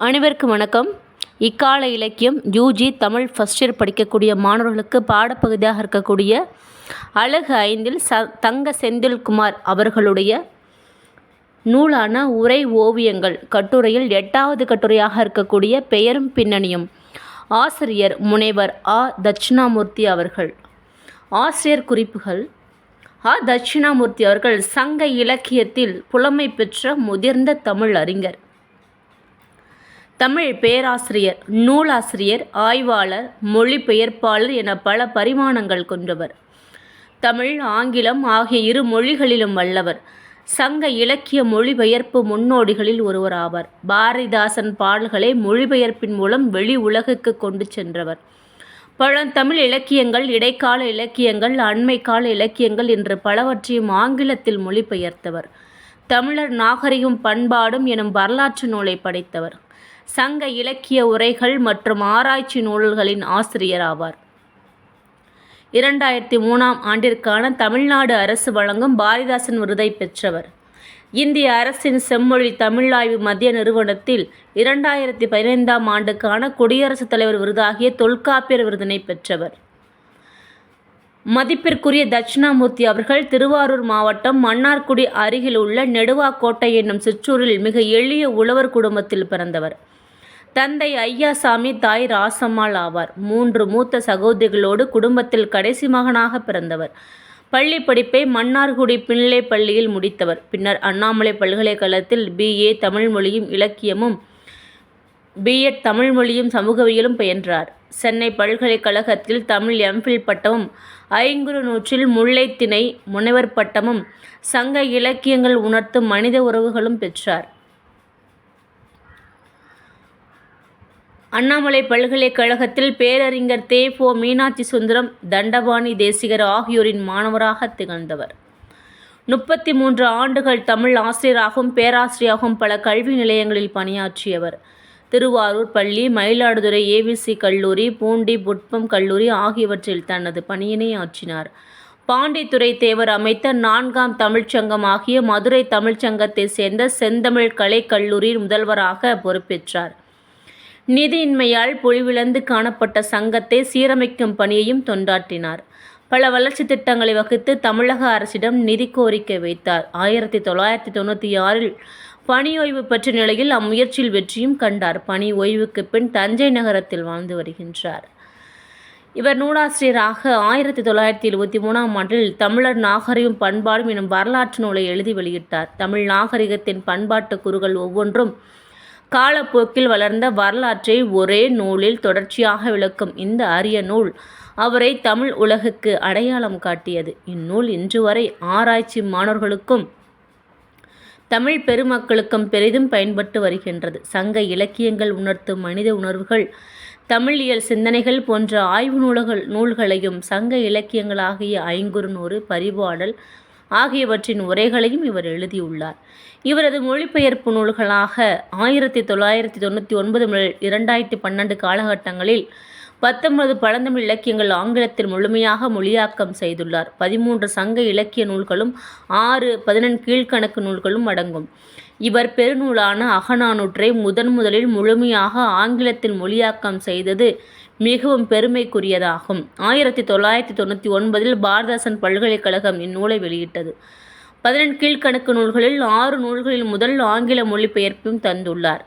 அனைவருக்கும் வணக்கம். இக்கால இலக்கியம் யூஜி தமிழ் ஃபஸ்ட் இயர் படிக்கக்கூடிய மாணவர்களுக்கு பாடப்பகுதியாக இருக்கக்கூடிய அழகு ஐந்தில் ச தங்க செந்தில்குமார் அவர்களுடைய நூலான உரை ஓவியங்கள் கட்டுரையில் எட்டாவது கட்டுரையாக இருக்கக்கூடிய பெயரும் பின்னணியும் ஆசிரியர் முனைவர் ஆ. தட்சிணாமூர்த்தி அவர்கள். ஆசிரியர் குறிப்புகள். ஆ. தட்சிணாமூர்த்தி அவர்கள் சங்க இலக்கியத்தில் புலமை பெற்ற முதிர்ந்த தமிழ் அறிஞர் தமிழ் பேராசிரியர் நூலாசிரியர் ஆய்வாளர் மொழிபெயர்ப்பாளர் என பல பரிமாணங்கள் கொண்டவர். தமிழ் ஆங்கிலம் ஆகிய இரு மொழிகளிலும் வல்லவர். சங்க இலக்கிய மொழிபெயர்ப்பு முன்னோடிகளில் ஒருவர் ஆவார் பாரதிதாசன் பாடல்களை மொழிபெயர்ப்பின் மூலம் வெளி உலகுக்கு கொண்டு சென்றவர். பழந்தமிழ் இலக்கியங்கள் இடைக்கால இலக்கியங்கள் அண்மை கால இலக்கியங்கள் என்று பலவற்றையும் ஆங்கிலத்தில் மொழிபெயர்த்தவர். தமிழர் நாகரிகம் பண்பாடும் எனும் வரலாற்று நூலை படைத்தவர். சங்க இலக்கிய உரைகள் மற்றும் ஆராய்ச்சி நூல்களின் ஆசிரியர் ஆவார். இரண்டாயிரத்தி மூணாம் ஆண்டிற்கான தமிழ்நாடு அரசு வழங்கும் பாரதிதாசன் விருதை பெற்றவர். இந்திய அரசின் செம்மொழி தமிழாய்வு மத்திய நிறுவனத்தில் இரண்டாயிரத்தி பதினைந்தாம் ஆண்டுக்கான குடியரசுத் தலைவர் விருதாகிய தொல்காப்பியர் விருதினை பெற்றவர். மதிப்பிற்குரிய தட்சிணாமூர்த்தி அவர்கள் திருவாரூர் மாவட்டம் மன்னார்குடி அருகில் உள்ள நெடுவாக்கோட்டை என்னும் சிற்றூரில் மிக எளிய உழவர் குடும்பத்தில் பிறந்தவர். தந்தை ஐயாசாமி தாய் ராசம்மாள் ஆவார். மூன்று மூத்த சகோதரிகளோடு குடும்பத்தில் கடைசி மகனாக பிறந்தவர். பள்ளி படிப்பை மன்னார்குடி பிள்ளை பள்ளியில் முடித்தவர். பின்னர் அண்ணாமலை பல்கலைக்கழகத்தில் பிஏ தமிழ் மொழியும் இலக்கியமும் பிஎட் தமிழ் மொழியும் சமூகவியலும் பயின்றார். சென்னை பல்கலைக்கழகத்தில் தமிழ் எம்ஃபில் பட்டமும் ஐங்குறு நூற்றில் முல்லைத்திணை முனைவர் பட்டமும் சங்க இலக்கியங்கள் உணர்த்தும் மனித உறவுகளும் பெற்றார். அண்ணாமலை பல்கலைக்கழகத்தில் பேரறிஞர் தே. போ. மீனாட்சி சுந்தரம் தண்டபாணி தேசிகர் ஆகியோரின் மாணவராக திகழ்ந்தவர். முப்பத்தி மூன்று ஆண்டுகள் தமிழ் ஆசிரியராகவும் பேராசிரியராகவும் பல கல்வி நிலையங்களில் பணியாற்றியவர். திருவாரூர் பள்ளி மயிலாடுதுறை ஏவிசி கல்லூரி பூண்டி புட்பம் கல்லூரி ஆகியவற்றில் தனது பணியினை ஆற்றினார். பாண்டித்துறை தேவர் அமைத்த நான்காம் தமிழ்ச்சங்கம் ஆகிய மதுரை தமிழ்ச்சங்கத்தை சேர்ந்த செந்தமிழ் கலைக்கல்லூரியின் முதல்வராக பொறுப்பேற்றார். நிதியின்மையால் பொழிவிழந்து காணப்பட்ட சங்கத்தை சீரமைக்கும் பணியையும் தொண்டாற்றினார். பல வளர்ச்சி திட்டங்களை வகுத்து தமிழக அரசிடம் நிதி கோரிக்கை வைத்தார். ஆயிரத்தி தொள்ளாயிரத்தி தொண்ணூற்றி ஆறில் பணி ஓய்வு பெற்ற நிலையில் அம்முயற்சியில் வெற்றியும் கண்டார். பணி ஓய்வுக்கு பின் தஞ்சை நகரத்தில் வாழ்ந்து வருகின்றார். இவர் நூலாசிரியராக ஆயிரத்தி தொள்ளாயிரத்தி எழுபத்தி மூணாம் ஆண்டில் தமிழர் நாகரிகம் பண்பாடும் எனும் வரலாற்று நூலை எழுதி வெளியிட்டார். தமிழ் நாகரிகத்தின் பண்பாட்டு குறுகள் ஒவ்வொன்றும் காலப்போக்கில் வளர்ந்த வரலாற்றை ஒரே நூலில் தொடர்ச்சியாக விளக்கும் இந்த அரிய நூல் அவரை தமிழ் உலகுக்கு அடையாளம் காட்டியது. இந்நூல் இன்று வரை ஆராய்ச்சி மாணவர்களுக்கும் தமிழ் பெருமக்களுக்கும் பெரிதும் பயன்பட்டு வருகின்றது. சங்க இலக்கியங்கள் உணர்த்தும் மனித உணர்வுகள் தமிழியல் சிந்தனைகள் போன்ற ஆய்வு நூல்கள் நூல்களையும் சங்க இலக்கியங்களாகிய ஐங்குறுநூறு பரிபாடல் ஆகியவற்றின் உரைகளையும் இவர் எழுதியுள்ளார். இவரது மொழிபெயர்ப்பு நூல்களாக ஆயிரத்தி தொள்ளாயிரத்தி தொண்ணூற்றி ஒன்பது முதல் இரண்டாயிரத்தி பன்னெண்டு காலகட்டங்களில் பத்தொன்பது பழந்தமிழ் இலக்கியங்கள் ஆங்கிலத்தில் முழுமையாக மொழியாக்கம் செய்துள்ளார். பதிமூன்று சங்க இலக்கிய நூல்களும் ஆறு பதினெண் கீழ்கணக்கு நூல்களும் அடங்கும். இவர் பெருநூலான அகநானூற்றை முதன் முதலில் முழுமையாக ஆங்கிலத்தில் மொழியாக்கம் செய்தது மிகவும் பெருமைக்குரியதாகும். ஆயிரத்தி தொள்ளாயிரத்தி தொண்ணூற்றி ஒன்பதில் பாரதாசன் பல்கலைக்கழகம் இந்நூலை வெளியிட்டது. பதினெண் கீழ்கணக்கு நூல்களில் ஆறு நூல்களில் முதல் ஆங்கில மொழிபெயர்ப்பும் தந்துள்ளார்.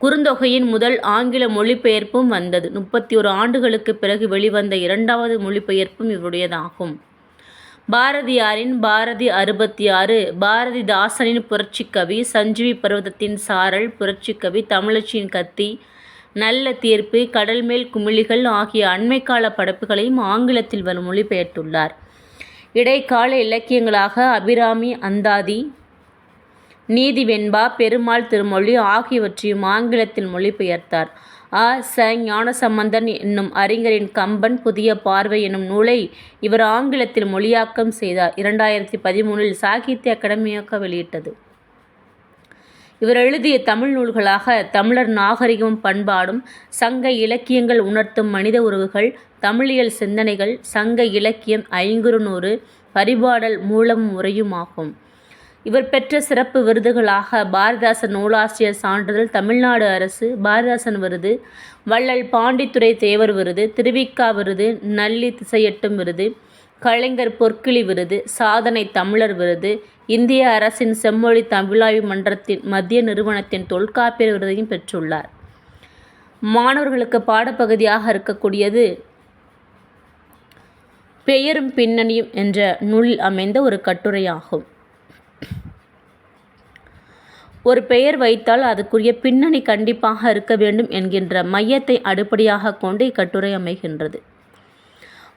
குறுந்தொகையின் முதல் ஆங்கில மொழிபெயர்ப்பும் வந்தது. முப்பத்தி ஒரு ஆண்டுகளுக்கு பிறகு வெளிவந்த இரண்டாவது மொழிபெயர்ப்பும் இவருடையதாகும். பாரதியாரின் பாரதி அறுபத்தி ஆறு பாரதிதாசனின் புரட்சிக்கவி சஞ்சீவி பர்வதத்தின் சாரல் புரட்சிக்கவி தமிழச்சியின் கத்தி நல்ல தீர்ப்பு கடல்மேல் குமிழிகள் ஆகிய அண்மைக்கால படைப்புகளையும் ஆங்கிலத்தில் மொழிபெயர்த்துள்ளார். இடைக்கால இலக்கியங்களாக அபிராமி அந்தாதி நீதி வெண்பா பெருமாள் திருமொழி ஆகியவற்றையும் ஆங்கிலத்தில் மொழிபெயர்த்தார். அ ச ஞானசம்பந்தன் என்னும் அறிஞரின் கம்பன் புதிய பார்வை என்னும் நூலை இவர் ஆங்கிலத்தில் மொழியாக்கம் செய்தார். இரண்டாயிரத்தி பதிமூணில் சாகித்ய அகாடமியாக வெளியிட்டது. இவர் எழுதிய தமிழ் நூல்களாக தமிழர் நாகரிகம் பண்பாடும் சங்க இலக்கியங்கள் உணர்த்தும் மனித உறவுகள் தமிழியல் சிந்தனைகள் சங்க இலக்கியம் ஐங்குறுநூறு பரிபாடல் மூலம் முறையுமாகும். இவர் பெற்ற சிறப்பு விருதுகளாக பாரதிதாசன் நூலாசிரியர் சான்றிதழ் தமிழ்நாடு அரசு பாரதிதாசன் விருது வள்ளல் பாண்டித்துரை தேவர் விருது திருவிக்கா விருது நல்லி திசையட்டும் விருது கலைஞர் பொற்கிளி விருது சாதனை தமிழர் விருது இந்திய அரசின் செம்மொழி தமிழாய்வு மன்றத்தின் மத்திய நிறுவனத்தின் தொல்காப்பியர் விருதையும் பெற்றுள்ளார். மாணவர்களுக்கு பாடப்பகுதியாக இருக்கக்கூடியது பெயரும் பின்னணியும் என்ற நூலில் அமைந்த ஒரு கட்டுரையாகும். ஒரு பெயர் வைத்தால் அதுக்குரிய பின்னணி கண்டிப்பாக இருக்க வேண்டும் என்கின்ற மையத்தை அடிப்படையாக கொண்டு இக்கட்டுரை அமைகின்றது.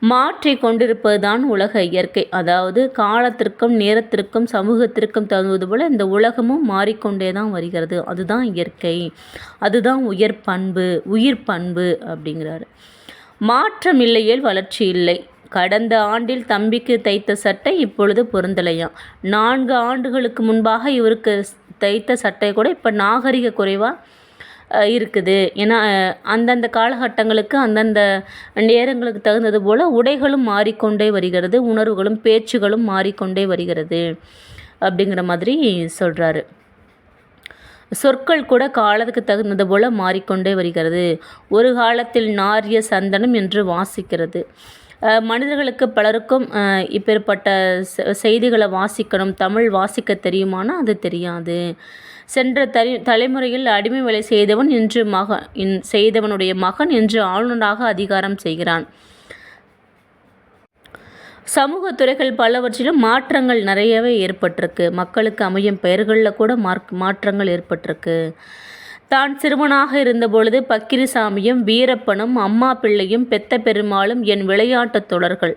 மாற்றி கொண்டிருப்பதுதான் உலக இயற்கை. அதாவது காலத்திற்கும் நேரத்திற்கும் சமூகத்திற்கும் தகுந்தது போல் இந்த உலகமும் மாறிக்கொண்டே தான் வருகிறது. அதுதான் இயற்கை. அதுதான் உயர் பண்பு உயிர் பண்பு அப்படிங்கிறாரு. மாற்றம் இல்லையேல் வளர்ச்சி இல்லை. கடந்த ஆண்டில் தம்பிக்கு தைத்த சட்டை இப்பொழுது பொருந்தலையாம் நான்கு ஆண்டுகளுக்கு முன்பாக இவருக்கு தைத்த சட்டை கூட இப்போ நாகரிக குறைவாக இருக்குது. ஏன்னா அந்தந்த காலகட்டங்களுக்கு அந்தந்த நேரங்களுக்கு தகுந்தது போல் உடைகளும் மாறிக்கொண்டே வருகிறது. உணர்வுகளும் பேச்சுகளும் மாறிக்கொண்டே வருகிறது. அப்படிங்கிற மாதிரி சொல்கிறாரு சொற்கள் கூட காலத்துக்கு தகுந்தது போல் மாறிக்கொண்டே வருகிறது. ஒரு காலத்தில் நாரிய சந்தனம் என்று வாசிக்கிறது. மனிதர்களுக்கு பலருக்கும் இப்பேற்பட்ட செய்திகளை வாசிக்கணும் தமிழ் வாசிக்க தெரியுமானா அது தெரியாது. சென்ற தலை தலைமுறையில் அடிமை வேலை செய்தவன் இன்று மகன் இன் செய்தவனுடைய மகன் இன்று ஆளுநராக அதிகாரம் செய்கிறான். சமூக துறைகள் பலவற்றிலும் மாற்றங்கள் நிறையவே ஏற்பட்டிருக்கு. மக்களுக்கு அமையும் பெயர்களில் கூட மார்க் மாற்றங்கள் ஏற்பட்டிருக்கு. தான் சிறுவனாக இருந்தபொழுது பக்கிரிசாமியும் வீரப்பனும் அம்மா பிள்ளையும் பெத்த பெருமாளும் என் விளையாட்டுத் தொடர்கள்.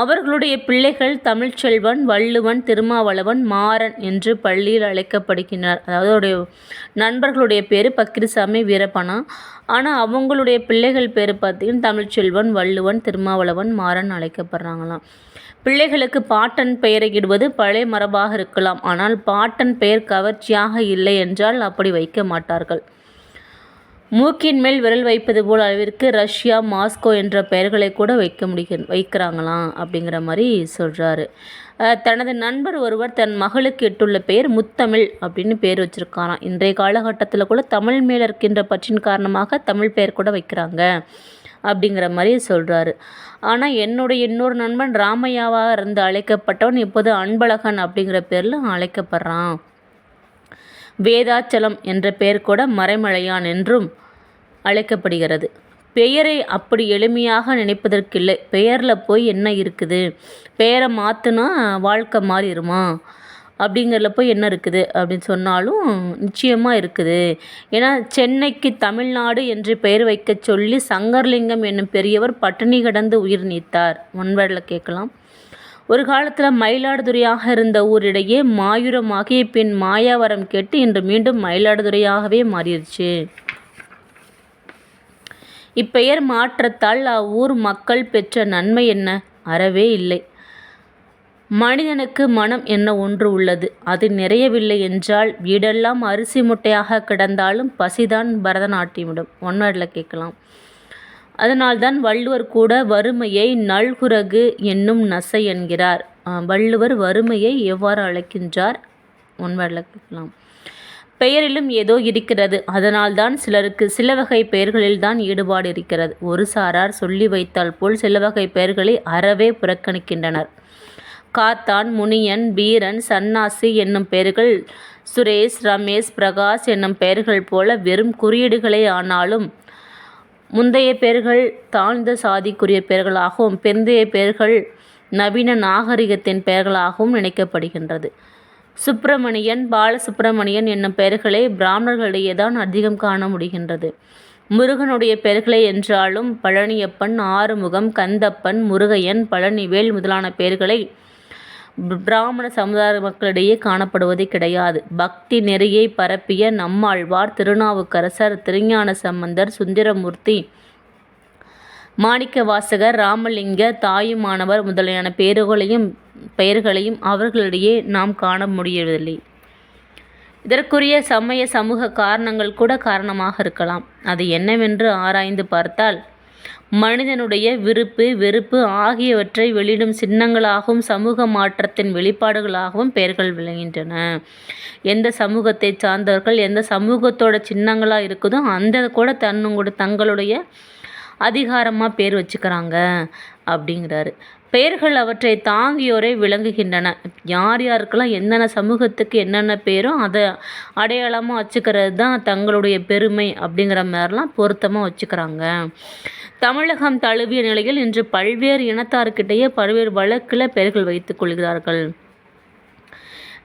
அவர்களுடைய பிள்ளைகள் தமிழ்ச்செல்வன் வள்ளுவன் திருமாவளவன் மாறன் என்று பள்ளியில் அழைக்கப்படுகின்றனர். அதாவது அவருடைய நண்பர்களுடைய பேர் பக்கிரிசாமி வீரப்பனா. ஆனால் அவங்களுடைய பிள்ளைகள் பேர் பார்த்தீங்கன்னா தமிழ்ச்செல்வன் வள்ளுவன் திருமாவளவன் மாறன் அழைக்கப்படுறாங்களாம். பிள்ளைகளுக்கு பாட்டன் பெயரை இடுவது பழைய மரபாக இருக்கலாம். ஆனால் பாட்டன் பெயர் கவர்ச்சியாக இல்லை என்றால் அப்படி வைக்க மாட்டார்கள். மூக்கின் மேல் விரல் வைப்பது போல் அளவிற்கு ரஷ்யா மாஸ்கோ என்ற பெயர்களை கூட வைக்க முடிய வைக்கிறாங்களாம் அப்படிங்கிற மாதிரி சொல்கிறாரு தனது நண்பர் ஒருவர் தன் மகளுக்கு இட்டுள்ள பெயர் முத்தமிழ் அப்படின்னு பேர் வச்சுருக்காராம். இன்றைய காலகட்டத்தில் கூட தமிழ் மேலே இருக்கின்ற பற்றின் காரணமாக தமிழ் பெயர் கூட வைக்கிறாங்க அப்படிங்கிற மாதிரி சொல்கிறாரு ஆனால் என்னுடைய இன்னொரு நண்பன் ராமையாவாக இருந்து அழைக்கப்பட்டவன் இப்போது அன்பழகன் அப்படிங்கிற பேரில் அழைக்கப்படுறான். வேதாச்சலம் என்ற பெயர் கூட மறைமலையான் என்றும் அழைக்கப்படுகிறது. பெயரை அப்படி எளிமையாக நினைப்பதற்கில்லை. பெயரில் போய் என்ன இருக்குது? பெயரை மாற்றினா வாழ்க்கை மாறிடுமா? அப்படிங்கிறதுல போய் என்ன இருக்குது? அப்படின்னு சொன்னாலும் நிச்சயமாக இருக்குது. ஏன்னா சென்னைக்கு தமிழ்நாடு என்று பெயர் வைக்க சொல்லி சங்கர்லிங்கம் என்னும் பெரியவர் பட்டினி கிடந்து உயிர் நீத்தார். ஒன்பதில் கேட்கலாம். ஒரு காலத்தில் மயிலாடுதுறையாக இருந்த ஊரிடையே மாயூரமாகி பின் மாயாவரம் கேட்டு இன்று மீண்டும் மயிலாடுதுறையாகவே மாறிடுச்சு. இப்பெயர் மாற்றத்தால் அவ்வூர் மக்கள் பெற்ற நன்மை என்ன? அறவே இல்லை. மனிதனுக்கு மனம் என்ன ஒன்று உள்ளது? அது நிறையவில்லை என்றால் வீடெல்லாம் அரிசி முட்டையாக கிடந்தாலும் பசிதான் பரதநாட்டியமிடும். ஒன்வேர்டில் கேட்கலாம். அதனால்தான் வள்ளுவர் கூட வறுமையை நல்குரகு என்னும் நசை என்கிறார். வள்ளுவர் வறுமையை எவ்வாறு அழைக்கின்றார்? ஒன்வேர்டில் கேட்கலாம். பெயரிலும் ஏதோ இருக்கிறது. அதனால்தான் சிலருக்கு சில வகை பெயர்களில்தான் ஈடுபாடு இருக்கிறது. ஒரு சாரார் சொல்லி வைத்தால் போல் சில வகை பெயர்களை அறவே புறக்கணிக்கின்றனர். காத்தான் முனியன் வீரன் சன்னாசி என்னும் பெயர்கள் சுரேஷ் ரமேஷ் பிரகாஷ் என்னும் பெயர்கள் போல வெறும் குறியீடுகளே ஆனாலும் முந்தைய பெயர்கள் தாழ்ந்த சாதிக்குரிய பெயர்களாகவும் பிந்தைய பெயர்கள் நவீன நாகரிகத்தின் பெயர்களாகவும் நினைக்கப்படுகின்றது. சுப்பிரமணியன் பாலசுப்பிரமணியன் என்னும் பெயர்களை பிராமணர்களிடையே தான் அதிகம் காண முடிகின்றது. முருகனுடைய பெயர்களை என்றாலும் பழனியப்பன் ஆறுமுகம் கந்தப்பன் முருகையன் பழனிவேல் முதலான பெயர்களை பிராமண சமுதாய மக்களிடையே காணப்படுவது கிடையாது. பக்தி நெறியை பரப்பிய நம்மாழ்வார் திருநாவுக்கரசர் திருஞான சம்பந்தர் சுந்தரமூர்த்தி மாணிக்க வாசகர் ராமலிங்க தாயுமானவர் முதலியான பெயர்களையும் பெயர்களையும் அவர்களிடையே நாம் காண முடியவில்லை. இதற்குரிய சமய சமூக காரணங்கள் கூட காரணமாக இருக்கலாம். அது என்னவென்று ஆராய்ந்து பார்த்தால் மனிதனுடைய விருப்பு வெறுப்பு ஆகியவற்றை வெளியிடும் சின்னங்களாகவும் சமூக மாற்றத்தின் வெளிப்பாடுகளாகவும் பெயர்கள் விளங்குகின்றன. எந்த சமூகத்தை சார்ந்தவர்கள் எந்த சமூகத்தோட சின்னங்களாக இருக்குதோ அந்த கூட தன்னோட தங்களுடைய அதிகாரமாக பேர் வச்சுக்கிறாங்க அப்படிங்கிறாரு. பெயர்கள் அவற்றை தாங்கியோரை விளங்குகின்றன. யார் யாருக்கெல்லாம் என்னென்ன சமூகத்துக்கு என்னென்ன பேரோ அதை அடையாளமாக வச்சுக்கிறது தான் தங்களுடைய பெருமை அப்படிங்கிற மாதிரிலாம் பொருத்தமாக வச்சுக்கிறாங்க. தமிழகம் தழுவிய நிலையில் இன்று பல்வேறு இனத்தார்கிட்டேயே பல்வேறு வழக்கில் பெயர்கள் வைத்துக் கொள்கிறார்கள்.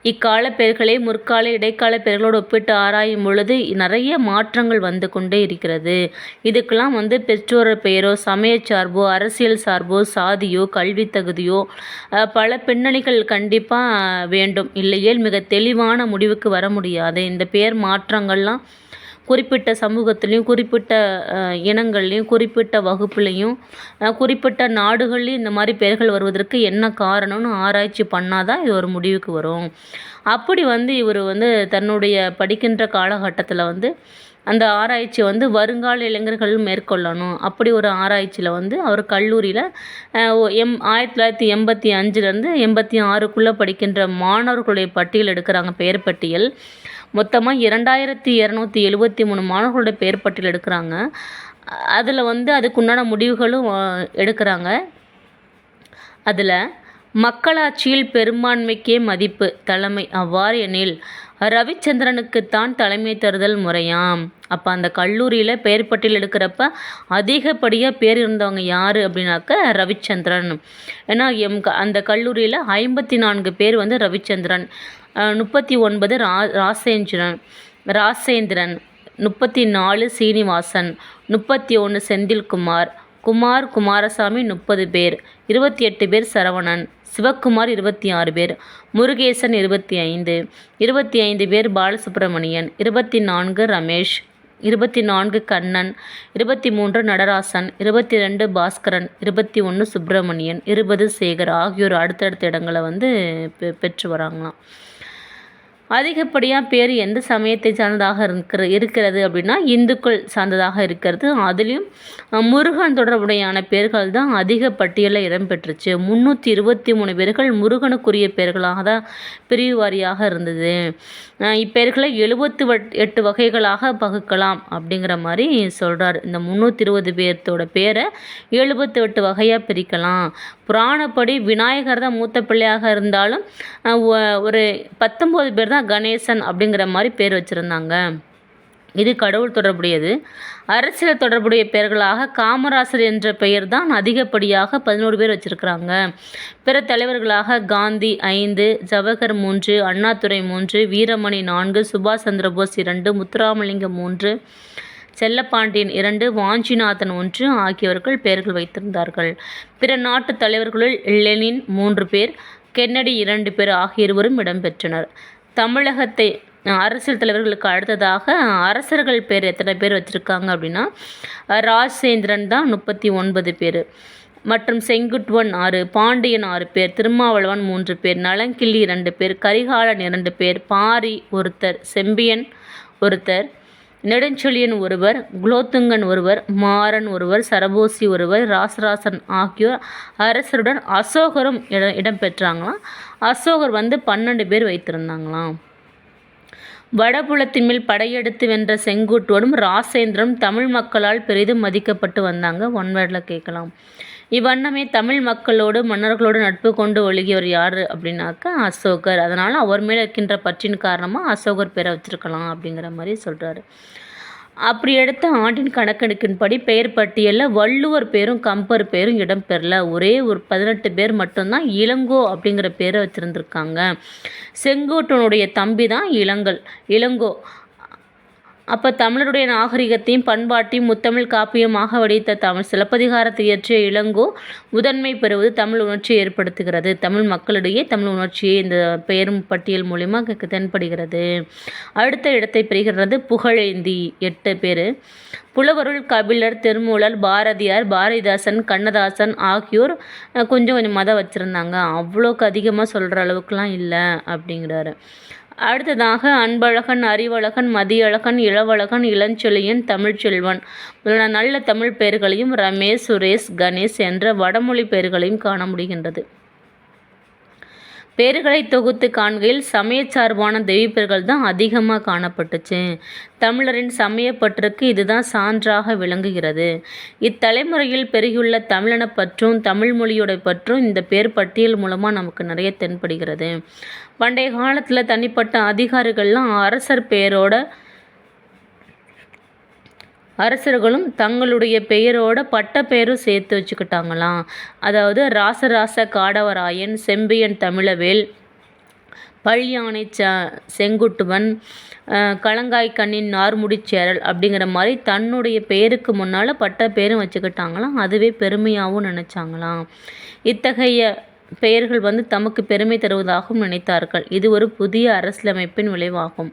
இக்கால பெயர்களை முற்கால இடைக்கால பெயர்களோடு ஒப்பிட்டு ஆராயும் பொழுது நிறைய மாற்றங்கள் வந்து கொண்டே இருக்கிறது. இதுக்கெல்லாம் வந்து பெற்றோர் பெயரோ சமய சார்போ அரசியல் சார்போ சாதியோ கல்வி தகுதியோ பல பின்னணிகள் கண்டிப்பாக வேண்டும். இல்லையேல் மிக தெளிவான முடிவுக்கு வர முடியாது. இந்த பெயர் மாற்றங்கள்லாம் குறிப்பிட்ட சமூகத்துலேயும் குறிப்பிட்ட இனங்கள்லேயும் குறிப்பிட்ட வகுப்புலேயும் குறிப்பிட்ட நாடுகள்லேயும் இந்த மாதிரி பெயர்கள் வருவதற்கு என்ன காரணம்னு ஆராய்ச்சி பண்ணால் தான் இது ஒரு முடிவுக்கு வரும். அப்படி வந்து இவர் வந்து தன்னுடைய படிக்கின்ற காலகட்டத்தில் வந்து அந்த ஆராய்ச்சி வந்து வருங்கால இளைஞர்கள் மேற்கொள்ளணும். அப்படி ஒரு ஆராய்ச்சியில் வந்து அவர் கல்லூரியில் எம் ஆயிரத்தி தொள்ளாயிரத்தி எண்பத்தி அஞ்சுலேருந்து எண்பத்தி ஆறுக்குள்ளே படிக்கின்ற மாணவர்களுடைய பட்டியல் எடுக்கிறாங்க பெயர் பட்டியல். மொத்தமாக இரண்டாயிரத்தி இரநூத்தி எழுபத்தி மூணு மாணவர்களோட பெயர் பட்டியல் எடுக்கிறாங்க. அதில் வந்து அதுக்குண்டான முடிவுகளும் எடுக்கிறாங்க. அதில் மக்களாட்சியில் பெரும்பான்மைக்கே மதிப்பு தலைமை அவ்வாறு எனில் ரவிச்சந்திரனுக்குத்தான் தலைமை தருதல் முறையாம். அப்போ அந்த கல்லூரியில் பெயர் பட்டியல் எடுக்கிறப்ப அதிகப்படியாக பேர் இருந்தவங்க யார் அப்படின்னாக்க ரவிச்சந்திரன். ஏன்னா எம் அந்த கல்லூரியில் ஐம்பத்தி நான்கு பேர் வந்து ரவிச்சந்திரன். முப்பத்தி ஒன்பது ரா ராசேந்திரன் ராசேந்திரன் முப்பத்தி நாலு சீனிவாசன் முப்பத்தி ஒன்று செந்தில்குமார் குமார் குமாரசாமி முப்பது பேர் இருபத்தி எட்டு பேர் சரவணன் சிவக்குமார் இருபத்தி ஆறு பேர் முருகேசன் இருபத்தி ஐந்து இருபத்தி ஐந்து பேர் பாலசுப்ரமணியன் இருபத்தி நான்கு ரமேஷ் இருபத்தி நான்கு கண்ணன் இருபத்தி மூன்று நடராசன் இருபத்தி ரெண்டு பாஸ்கரன் இருபத்தி ஒன்று சுப்பிரமணியன் இருபது சேகர் ஆகியோர் அடுத்தடுத்த இடங்களை வந்து பெ பெற்று வராங்களாம். அதிகப்படியாக பேர் எந்த சமயத்தை சார்ந்ததாக இருக்கிற இருக்கிறது அப்படின்னா இந்துக்கள் சார்ந்ததாக இருக்கிறது. அதுலேயும் முருகன் தொடர்புடையான பேர்கள் தான் அதிக பட்டியலில் இடம்பெற்றுச்சு. முந்நூற்றி இருபத்தி மூணு பேர்கள் முருகனுக்குரிய பேர்களாக தான் பிரிவு வாரியாக இருந்தது இப்பெயர்களை எழுபத்து எட்டு வகைகளாக பகுக்கலாம் அப்படிங்கிற மாதிரி சொல்கிறார் இந்த முந்நூற்றி இருபது பேர்த்தோட பேரை எழுபத்தி எட்டு வகையாக பிரிக்கலாம். புராணப்படி விநாயகர் தான் மூத்த பிள்ளையாக இருந்தாலும் ஒரு பத்தொம்போது பேர் தான் கணேசன் அப்படிங்கிற மாதிரி பேர் வச்சுருந்தாங்க. இது கடவுள் தொடர்புடையது. அரசியல் தொடர்புடைய பெயர்களாக காமராசர் என்ற பெயர் தான் அதிகப்படியாக பதினோரு பேர் வச்சுருக்கிறாங்க. பிற தலைவர்களாக காந்தி ஐந்து ஜவஹர் மூன்று அண்ணாதுரை மூன்று வீரமணி நான்கு சுபாஷ் சந்திரபோஸ் இரண்டு முத்துராமலிங்கம் மூன்று செல்லப்பாண்டியன் இரண்டு வாஞ்சிநாதன் ஒன்று ஆகியவர்கள் பெயர்கள் வைத்திருந்தார்கள். பிற நாட்டு தலைவர்களுள் லெனின் மூன்று பேர் கென்னடி இரண்டு பேர் ஆகிய இருவரும் இடம்பெற்றனர். தமிழகத்தை அரசியல் தலைவர்களுக்கு அடுத்ததாக அரசர்கள் பேர் எத்தனை பேர் வச்சுருக்காங்க அப்படின்னா ராஜசேந்திரன் தான் முப்பத்தி ஒன்பது பேர். மற்றும் செங்குட்வன் ஆறு பாண்டியன் ஆறு பேர் திருமாவளவன் மூன்று பேர் நலங்கிள்ளி இரண்டு பேர் கரிகாலன் இரண்டு பேர் பாரி ஒருத்தர் செம்பியன் ஒருத்தர் நெடுஞ்செழியன் ஒருவர் குலோத்துங்கன் ஒருவர் மாறன் ஒருவர் சரபோசி ஒருவர் ராசராசன் ஆகியோர் அரசருடன் அசோகரும் இடம் இடம்பெற்றாங்களாம். அசோகர் வந்து பன்னெண்டு பேர் வைத்திருந்தாங்களாம். வடபுலத்தின் மேல் படையெடுத்து வென்ற செங்குட்டுவனும் ராசேந்திரனும் தமிழ் மக்களால் பெரிதும் மதிக்கப்பட்டு வந்தாங்க. ஒன் வேர்டில் கேட்கலாம். இவ்வண்ணமே தமிழ் மக்களோடு மன்னர்களோடு நட்பு கொண்டு ஒழுகியவர் யார் அப்படின்னாக்கா அசோகர். அதனால் அவர் மேலே இருக்கின்ற பற்றின் காரணமாக அசோகர் பேரை வச்சுருக்கலாம் அப்படிங்கிற மாதிரி சொல்கிறாரு அப்படி எடுத்த ஆண்டின் கணக்கெடுக்கின்படி பெயர் பட்டியலில் வள்ளுவர் பேரும் கம்பர் பேரும் இடம்பெறல ஒரே ஒரு பதினெட்டு பேர் மட்டும்தான் இளங்கோ அப்படிங்கிற பேரை வச்சுருந்துருக்காங்க. செங்கோட்டனுடைய தம்பி தான் இளங்கல். இளங்கோ. அப்போ தமிழருடைய நாகரிகத்தையும் பண்பாட்டையும் முத்தமிழ் காப்பியமாக வடித்த தமிழ் சிலப்பதிகாரத்தை இயற்றிய இளங்கோ முதன்மை பெறுவது தமிழ் உணர்ச்சியை ஏற்படுத்துகிறது. தமிழ் மக்களிடையே தமிழ் உணர்ச்சியை இந்த பெயரும் பட்டியல் மூலிமா தென்படுகிறது. அடுத்த இடத்தை பெறுகிறது புகழேந்தி எட்டு பேர். புலவருள் கபிலர் திருமூலர் பாரதியார் பாரதிதாசன் கண்ணதாசன் ஆகியோர் கொஞ்சம் கொஞ்சம் மதம் வச்சுருந்தாங்க. அவ்வளோக்கு அதிகமாக சொல்கிற அளவுக்குலாம் இல்லை அப்படிங்கிறாரு. அடுத்ததாக அன்பழகன் அறிவழகன் மதியழகன் இளவழகன் இளஞ்செழியன் தமிழ்ச்செல்வன். முதலான நல்ல தமிழ் பெயர்களையும் ரமேஷ் சுரேஷ் கணேஷ் என்ற வடமொழி பெயர்களையும் காண முடிகின்றது. பேர்களை தொகுத்து காண்கையில் சமயச்சார்பான தெய்வப்பெயர்கள் தான் அதிகமாக காணப்பட்டுச்சு. தமிழரின் சமயப்பற்றுக்கு இதுதான் சான்றாக விளங்குகிறது. இத்தலைமுறையில் பெருகியுள்ள தமிழன பற்றும் தமிழ் மொழியோட பற்றும் இந்த பேர் பட்டியல் மூலமாக நமக்கு நிறைய தென்படுகிறது. பண்டைய காலத்தில் தனிப்பட்ட அதிகாரிகள்லாம் அரசர் பெயரோட அரசர்களும் தங்களுடைய பெயரோட பட்டப்பெயரும் சேர்த்து வச்சுக்கிட்டாங்களாம். அதாவது ராசராச காடவராயன் செம்பியன் தமிழவேல் பல்யானை ச செங்குட்டுவன் அஹ், கண்ணின் நார்முடிச்சேரல் அப்படிங்கிற மாதிரி தன்னுடைய பெயருக்கு முன்னால் பட்ட பேரும் வச்சுக்கிட்டாங்களாம். அதுவே பெருமையாகவும் நினச்சாங்களாம். இத்தகைய பெயர்கள் வந்து தமக்கு பெருமை தருவதாகவும் நினைத்தார்கள். இது ஒரு புதிய அரசியலமைப்பின் விளைவாகும்.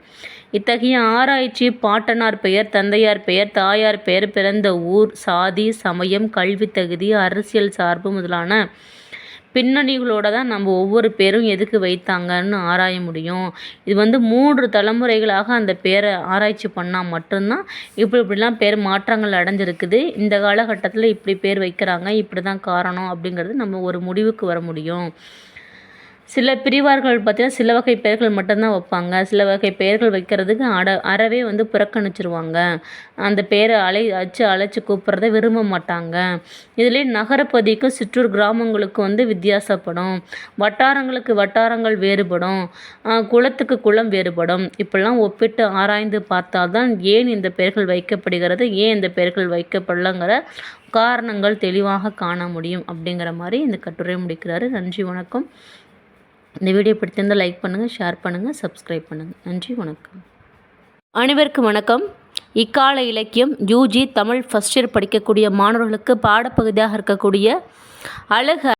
இத்தகைய ஆராய்ச்சி பாட்டனார் பெயர் தந்தையார் பெயர் தாயார் பெயர் பிறந்த ஊர் சாதி சமயம் கல்வி தகுதி அரசியல் சார்பு முதலான பின்னணிகளோடு தான் நம்ம ஒவ்வொரு பேரும் எதுக்கு வைத்தாங்கன்னு ஆராய முடியும். இது வந்து மூன்று தலைமுறைகளாக அந்த பேரை ஆராய்ச்சி பண்ணால் மட்டும்தான் இப்படி இப்படிலாம் பேர் மாற்றங்கள் அடைஞ்சிருக்குது. இந்த காலகட்டத்தில் இப்படி பேர் வைக்கிறாங்க இப்படி தான் காரணம் அப்படிங்கிறது நம்ம ஒரு முடிவுக்கு வர முடியும். சில பிரிவார்கள் பார்த்தீங்கன்னா சில வகை பெயர்கள் மட்டும்தான் வைப்பாங்க. சில வகை பெயர்கள் வைக்கிறதுக்கு அட அறவே வந்து புறக்கணிச்சிருவாங்க. அந்த பேரை அலை அச்சு அழைச்சி கூப்பிட்றத விரும்ப மாட்டாங்க. இதுலேயே நகரப்பகுதிக்கும் சிற்றூர் கிராமங்களுக்கும் வந்து வித்தியாசப்படும். வட்டாரங்களுக்கு வட்டாரங்கள் வேறுபடும். குளத்துக்கு குளம் வேறுபடும். இப்படிலாம் ஒப்பிட்டு ஆராய்ந்து பார்த்தால்தான் ஏன் இந்த பெயர்கள் வைக்கப்படுகிறது ஏன் இந்த பெயர்கள் வைக்கப்படலங்கிற காரணங்கள் தெளிவாக காண முடியும் அப்படிங்கிற மாதிரி இந்த கட்டுரை முடிக்கிறாரு. நன்றி வணக்கம். இந்த வீடியோ பிடித்திருந்தால் லைக் பண்ணுங்கள் ஷேர் பண்ணுங்கள் சப்ஸ்கிரைப் பண்ணுங்கள் நன்றி வணக்கம். அனைவருக்கும் வணக்கம். இக்கால இலக்கியம் யூஜி தமிழ் ஃபஸ்ட் இயர் படிக்கக்கூடிய மாணவர்களுக்கு பாடப்பகுதியாக இருக்கக்கூடிய அழகு